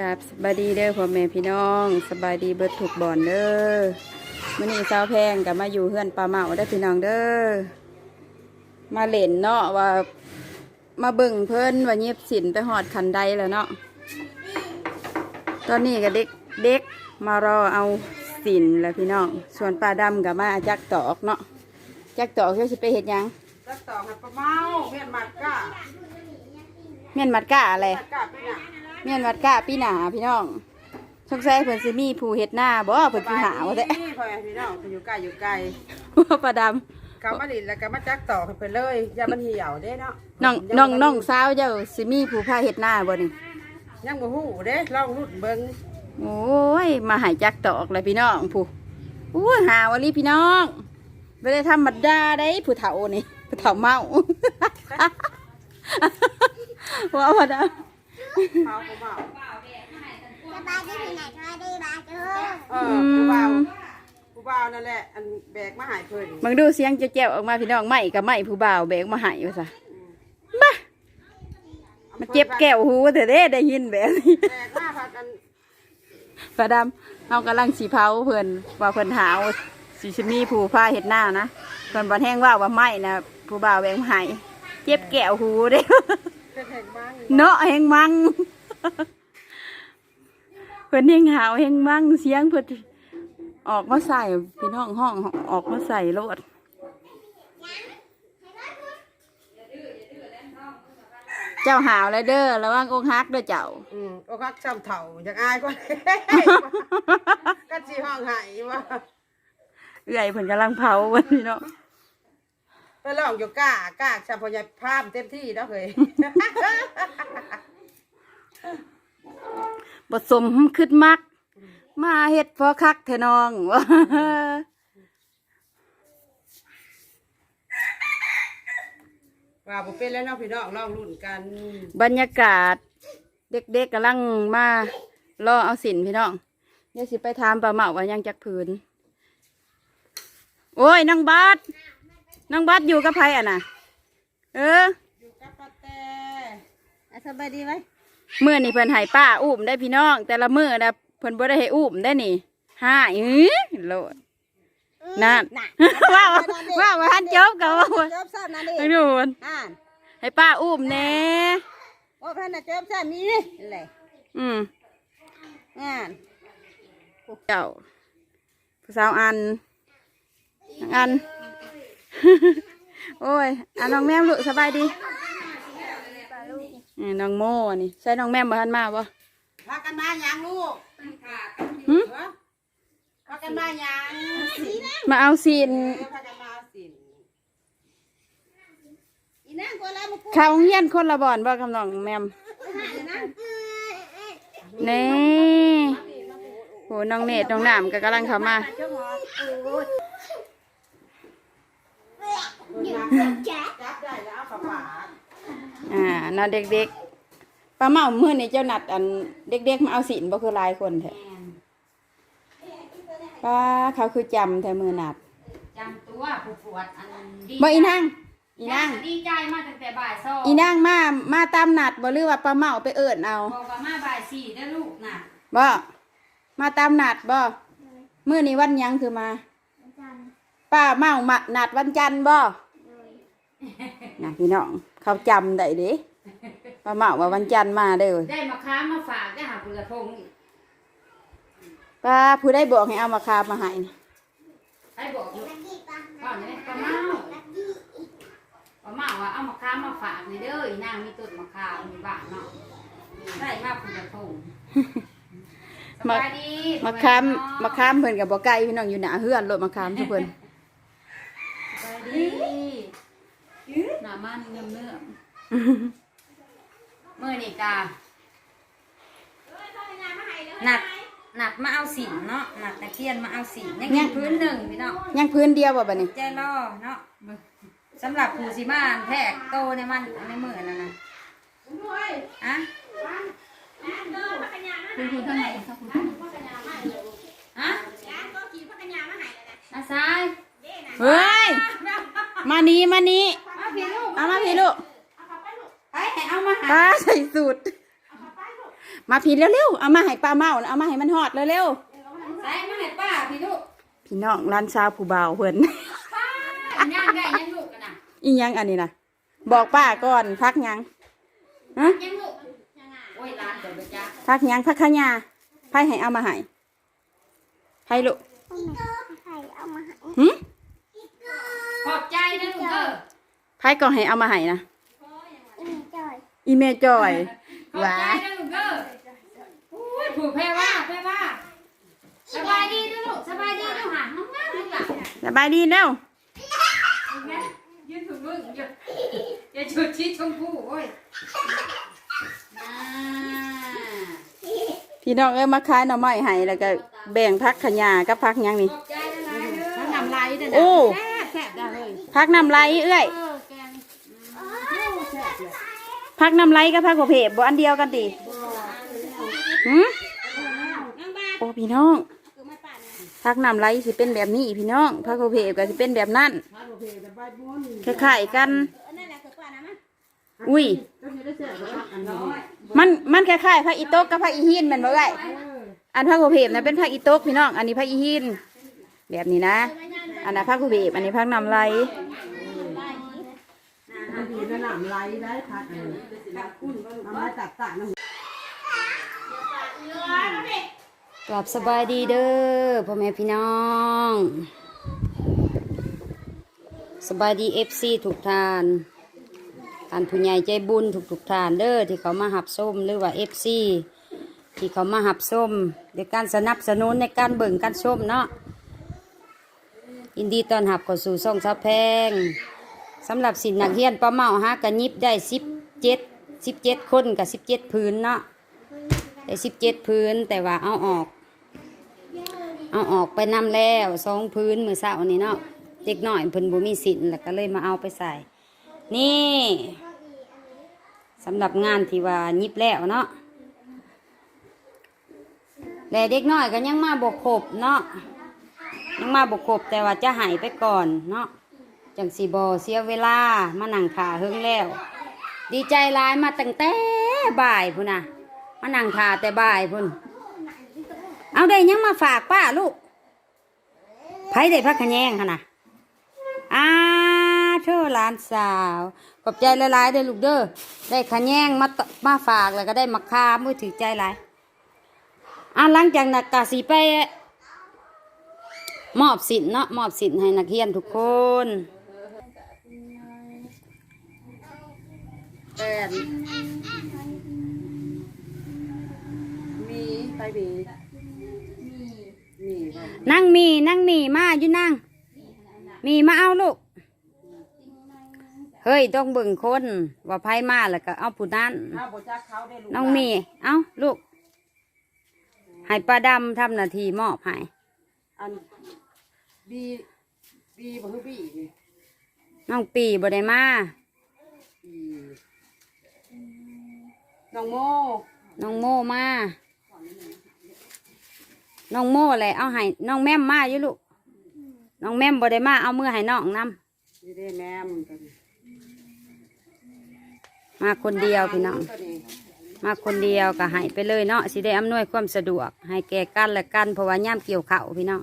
กับสบายดีเด้อพ่อแม่พี่น้องสบายดีเบิดถูกบ่อนเด้อมื้อนี้สาวแพงกับมาอยู่เฮือนปลาเมาได้อพี่น้องเด้อมาเล่นเนาะว่า มาเบิ่งเพิ่นว่าเงียบสินไปหอดคันใดแล้วเนาะตอนนี้ก็เด็กเด็กมารอเอาสินแล้วพี่น้องส่วนปลาดำกับมาจักตอกเนาะจักตอกเพื่อสิไปเฮ็ดหยังรักต่อหัดปลาเมาเมียนมัดก้าเมียนมัดก้าอะไรมัดก้าปีน่ะ เมียนวัดกะปีหนาพี่น้องสงสัยเพิ่นสิมีผู้เฮ็ดหน้าบ่เพิ่นสิหาว่าแต่นี่พ่อแม่พี่น้องอยู่ไกลอยู่ไกลว่าปลาดเขามาดินแล้วก็มาจักต่อให้เพิ่นเลยอย่ามันเหี่ยวเด้เนาะำน้องน้องน้องสาวเจ้าสิมีผู้พาเฮ็ดหน้าบ่นี่ยังบ่ฮู้เด้ลองรุ่นเบิ่งโอ้ยมาใหายจักตอกเลยพี่น้องผู้อู้หาวลีพี่น้องบ่ได้ธรรมดาได้ผู้เฒ่านี่ผู้เฒ่าเมาว่าบ่ได้ เมาบ่เมาสบายดีพี่ไหนสบายดีบาเจอเออผู้บ่าวผู้บ่าวนั่นแหละ อันแบกมาใหายเพิ่นมึงดูเสียงแจ้วๆออกมาพี่น้องไม่กับไม่ผู้บ่าวแบกมาใหายว่าซะมามันเจ็บแก้วหูเถอะเด้ได้ยินแบบนี้แบกมาพักกันปลาดำเอากำลังสีเผาเพิ่นว่าเพิ่นหาวสีชมีผู้ผ้าเห็ดหน้านะเพิ่นบันแห้งว่าว่าไม่นะผู้บ่าวแบงหายเจ็บแก้วหูเด้ เพิ่นแหงบ้างเนาะแหงมังเพิ่นแหงหาวแหงมังเสียงเพิ่นออกมาใส่พี่น้องห้องออกมาใส่โลดเจ้าหาวแล้วเด้อระวังอกฮักเด้อเจ้าอืมโอ้คักซ้ำเฒ่าอยากอายกว่ากันสิห้องไห้ว่าเอื้อยเพิ่นกำลังเผาวันนี้เนาะ ไปลองอยู่ก้าก้าซ้ำพอใหญ่พามเต็มที่แล้วเคย บทสมขึ้นมัก มาเฮ็ดพอคักเถอะน้อง ว่าบ่เป็นแล้วเนาะพี่น้องลองรุ่นกันบรรยากาศ เด็กๆกำลังมารอเอาสินพี่น้องเดี๋ยวสิไปถามปลาเหมาว่ายังจักผืน โอ้ยน้องบัส น้องบัสอยู่กับไผอะน่ะ เออ อยู่กับป้าแต่สบายดีไหมเมื่อนี่เพิ่นให้ป้าอุ้มได้พี่น้อง แต่ละมื้อนะเพิ่นบ่ได้ให้อุ้มได้นี่ห้าอื้อโลดนั่นว้าวว้าวมาทันจบกับว่าเจ็บซ้ำนั่นดิให้ดูมันอ่านให้ป้าอุ้มแน่ว่าเพื่อนน่ะเจ็บซ้ำนี่นี่แหละอืมอ่านเจ้าผู้สาวอันอัน โอ้ยอันน้องแม่มลูกสบายดีนี่น้องโม่นี่ใช่น้องแม่มมาทันมาบ่พากันมาหยังลูกหึฮะพากันมาหยังมาเอาซีนเออพากันมาสินอีนั่งก็แล้วมาพูดเขาเฮียนคนละบ่อนบ่คำน้องแม่มนั่งนี่โหน้องเนตรน้องน้ำก็กำลังเข้ามา จับได้แล้วเอาฝาฝาอ่าน่าเด็กๆป้าเมาเมื่อนี่เจ้านัดอันเด็กๆมาเอาสินบ่คือหลายคนแท้ป้าเขาคือจำแท้มือนัดจำตัวผู้ปวดอันดีบ่อีนางอีนางดีใจมาตั้งแต่บ่ายสองอีนางมามาตามนัดบ่หรือว่าป้าเมาไปเอิ้นเอาบอกว่ามาบ่ายสี่ได้อลูกน่ะบ่มาตามนัดบ่มื้อนี้วันหยังคือมาป้าเมามานัดวันจันทร์บ่ นะพี่น้องเขาจำได้เด้ป้าเมาว่าวันจันทร์มาเด้อได้มาค้ามาฝากได้หาปุระพงอีกป้าผู้ได้บอกให้เอามาคามาให้นี่ให้บอกลูกก่อนเลยป้าเมาป้าเมาว่าเอามาค้ามาฝากนี่เด้ออีนางมีต้นมะขามมีบ้านเนาะได้มาปุระพงสมาบายดีมาคามมาคามเพิ่นกับบ่ไกลพี่น้องอยู่หน้าเฮือนรถมาคามทุกเพิ่นสบายดี หน้ามันเนื้อเนื้อเมื่อนี่กาหนักหนักมาเอาสินเนาะหนักตะเคียนมาเอาสินยังกินพื้นหนึ่งพี่น้องยังพื้นเดียวบ่บัดนี้ใจล่อเนาะสำหรับผู้สิมาแทกโตในมันในมือนั่นนะอะคุณคุณข้างในครับคุณอะอาซายเฮ้ย มานี้มานี้ มาพี่ลูก เอามาพี่ลูก ไปให้เอามาหาป้าใส่สูตร มาพี่เร็วๆ เอามาให้ป้าเมาน่ะเอามาให้มันฮอดเร็วใส่มาให้ป้าพี่ลูกๆ พี่น้องร้านชาวผู้บ่าวเพิ่น ป้าย่างได้ยังลูกกันน่ะอีหยังอันนี้นะบอกป้าก่อนพักหยังฮะยังลูกโอ้ยร้านเดี๋ยวไปจ้าพักหยังพักขะยาไพ่ให้เอามาให้ไพ่ลูกใครเอามาให้หึขอบใจนะลูกเด้อไพ่ก็ให้เอามาให้นะอีจ อยอีเมจอยขอบหวาใจนะลูกเด้อโอ้ยผูกแพรว่าแพรว่าสบายดีด้วยลูกสบายดีด้วยหาน้องงามลูกหล่ะสบายดีแล้วยืนถูกมึงอย่าอย่าชุดชี้ชมพูโอ้ยอ่าพี่น้องเอ้ยมาขายหน่อไม้ให้แล้วก็แบ่งพักขะยากับพักหยังนี่ ขอบใจนะลายเด้อทั้งน้ำลายด้วยนะโอ้ แซ่บแซ่บได้เลยพักน้ำไหลเอ้ยเออแกง พักน้ำไหลกับพักหัวเพบบ่อันเดียวกันติหืมโอ้พี่น้องพักน้ำไหลสิเป็นแบบนี้พี่น้องพักหัวเพบก็สิเป็นแบบนั้นทานโอเคแต่ใบบุญคล้ายๆกันนั่นแหละคือป้านะมั้งอุ้ยก็จะได้แซ่บแล้วอันนี้มันมันคล้ายๆพักอีโต๊กกับพักอีหินแมันบ่ไอ้อันพักหัวเพบนะเป็นพักอีโต๊กพี่น้อง อันนี้พักอีหินแบบนี้นะ อันนั้นพักหัวเพบอันนี้พักน้ำไหล มันดีนะน้ำลายได้พัดเออน้ำลาตัดตัดน้ำกลับสบายดีเด้อพ่อแม่พี่น้อง สบายดีเอฟซีทุกทานท่านผู้ใหญ่ใจบุญทุกทุกทานเด้อที่เขามาหับส้มหรือว่าเอฟซีที่เขามาหับส้มในการสนับสนุนในการเบิ่งการชมเนาะยินดีตอนรับเข้าสู่ช่องสาแพง สำหรับสินนักเรียนป้าเมาฮะกันยิบได้สิบเจ็ดสิบเจ็ดคนกับสิบเจ็ดพื้นเนาะได้สิบเจ็ดพื้นแต่ว่าเอาออก เอาออกไปนำแล้วสองพื้นมือเสาร์นี้เนาะเด็กหน่อยเพิ่นบ่มีสินแล้วก็เลยมาเอาไปใส่ นี่สำหรับงานที่ว่ายิบแล้วเนาะแต่เด็กน้อยก็ยังมาบกครบเนาะยังมาบกครบแต่ว่าจะหายไปก่อนเนาะ จังสีบอเสียเวลามานั่งขาเฮิงแล้ว ดีใจหลายมาตั้งแต่บ่ายพุ่นน่ะมานั่งทาแต่บ่ายพุ่นเอาได้ยังมาฝากป้าลูกไผได้พักขแยงค่ะนะอาเธอหลานสาวขอบใจหลายๆเด้อลูกเด้อได้ขแยงมามาฝากแล้วก็ได้มาคามือถือใจหลายอ่าหลังจากนักกาสีไปมอบสินเนาะมอบสินให้นักเรียนทุกคน แปดมีไปมีมีไปนั่งมีนั่งมีมาอยู่นั่ง มีมาเอาลูก เฮ้ยต้องเบิ่งคนว่าไพ่มาแล้วก็เอาผู้นั้นข้าวบจักเขาได้ลูกน้องมี เอาลูก ให้ป้าดำทำหนาทีมอบให้อันบีบีบ่คือบีนี่น้องปีบ่ได้มา น้องโมน้องโมมา น้องโมแหละเอาให้น้องแม่มมาอยู่ลูก น้องแม่มบ่ได้มาเอามือให้น้องนำนี่ได้แม่มตัวนี้มาคนเดียวพี่น้อง ตัวนี้มาคนเดียวก็ให้ไปเลยเนาะสิได้อำนวยความสะดวก ให้แก่กันและกันเพราะว่าย่ามเกี่ยวข้าวพี่น้อง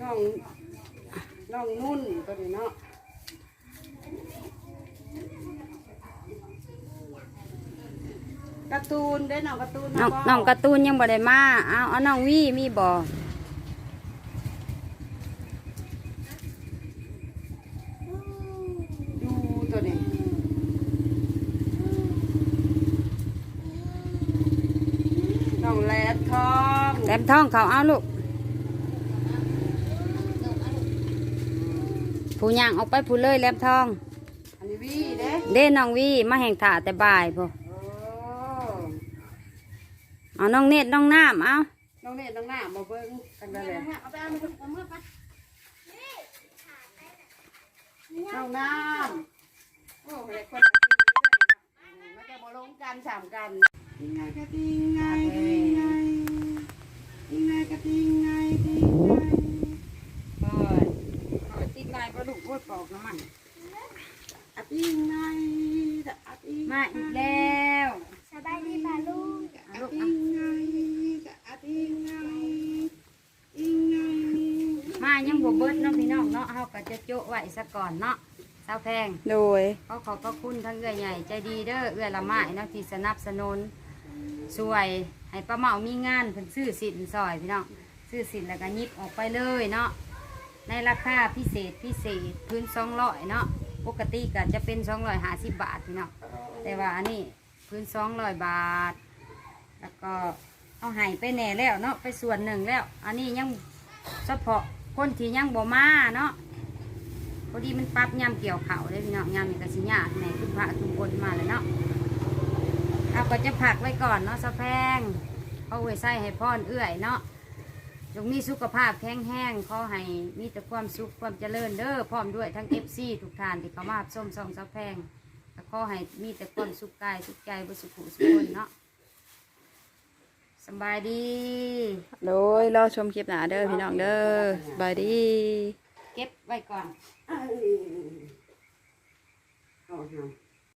น้องน้องนุ่นตัวนี้เนาะ การ์ตูนได้น้องการ์ตูนน้องมาบ่น้องการ์ตูนยังบ่ได้มาเอาเอาน้องวี่มีบ่ดูตัวนี้น้องแลดทองแหลมท้องเขาเอาลูกผู้ย่างออกไปผู้เลยแหลมทองอันนี้วีเด้ เด้น้องวี่มาแห่งถ่าแต่บ่ายพอโอ้ เอาน้องเนตรน้องน้ำเอาน้องเนตรน้องหน้ามาเบิ้งกันได้เลยเอาไปเอามาเอามือไปน้องน้ำโอ้เด็กคนละทีเลยมันจะมาลงกันสามกันยังไงกะทิงไงทิงไงทิงไงกะทิงไงทิงไงเปิดเอาติ๊กลายปลาดุกโคตรปอกน้ำมันกะทิงไงจะอาทิงมาอีกแล้ว สบายดีป่ะลุง อาทิงไงจะอาทิงไงอิงไง มายังบ่เบิดเนาะพี่น้องเนาะเฮาก็จะโจะ ไว้ซะก่อนเนาะสาวแพง โดยขอขอบพระคุณทั้งเอื้อใหญ่ใจดีเด้อเอื้อละไม้เนาะที่สนับสนุนช่วย ให้ป้าเมามีงานเพิ่นซื้อสินซอยพี่น้องซื้อสินแล้วก็หยิบออกไปเลยเนาะในราคาพิเศษพิเศษพื้นสองร้อยเนาะปกติก็จะเป็นสองร้อยห้าสิบบาทพี่น้องแต่ว่าอันนี้พื้นสองร้อยบาท แล้วก็เอาใหายไปแหน่แล้วเนาะไปส่วนหนึ่งแล้ว อันนี้ยังเฉพาะคนที่ยังบ่มาเนาะพ อดีมันปรับยำเกี่ยวเขาได้พี่น้องยำนี่ก็สิยากในคุณพระทุกคนมาเลยเนาะเราก็จะผักไว้ก่อนเนาะสะแพงเอาไว้ใส่ให้พ่อนเอื้อยเนาะจงมีสุขภาพแข็งแรงขอให้มีแต่ความสุขความเจริญเด้อพร้อมด้วยทั้งเอฟซีทุกท่านที่เขามาส้มซองสะแพงก็ขอให้มีแต่ความสุขกายสุขใจบุสุขุสุขคนเนาะสำบายดี โดยรอชมคลิปหนาเด้อพี่น้องเด้อบายดี เก็บไว้ก่อน เอ้ยเอาหา